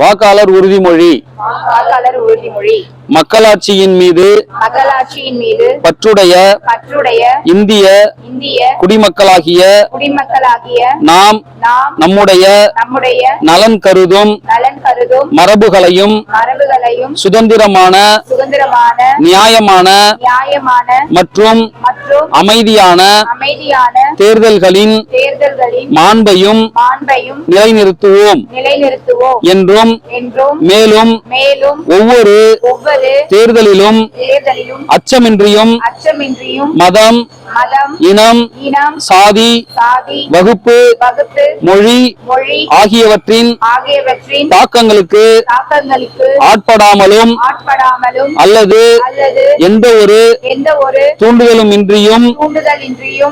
வாக்காளர் உறுதிமொழி. வாக்காளர் உறுதிமொழி மக்களாட்சியின் மீது மக்களாட்சியின் மீது பற்றுடைய பற்றுடைய இந்திய இந்திய குடிமக்களாகிய குடிமக்களாகிய நாம் நாம் நம்முடைய நம்முடைய நலன் கருதும் நலன் கருதும் மரபுகளையும் மரபுகளையும் சுதந்திரமான சுதந்திரமான நியாயமான நியாயமான மற்றும் மற்றும் அமைதியான அமைதியான தேர்தல்களின் தேர்தல்களின் மாண்பையும் மாண்பையும் நிலைநிறுத்துவோம் நிலைநிறுத்துவோம் என்றும் என்றும் மேலும் மேலும் ஒவ்வொரு ஒவ்வொரு தேர்தலிலும் அச்சமின்றியும் அச்சமின்றியும் மதம் இனம் இனம் சாதி சாதி வகுப்பு வகுப்பு மொழி மொழி ஆகியவற்றின் ஆகியவற்றின் தாக்கங்களுக்கு ஆட்படாமலும் அல்லது அல்லது எந்த ஒரு எந்த ஒரு தூண்டுதலும் இன்றியும்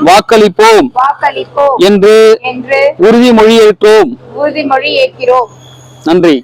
வாக்களிப்போம் வாக்களிப்போம் என்று என்று உறுதிமொழி ஏற்றோம். உறுதிமொழி ஏற்கிறோம். நன்றி.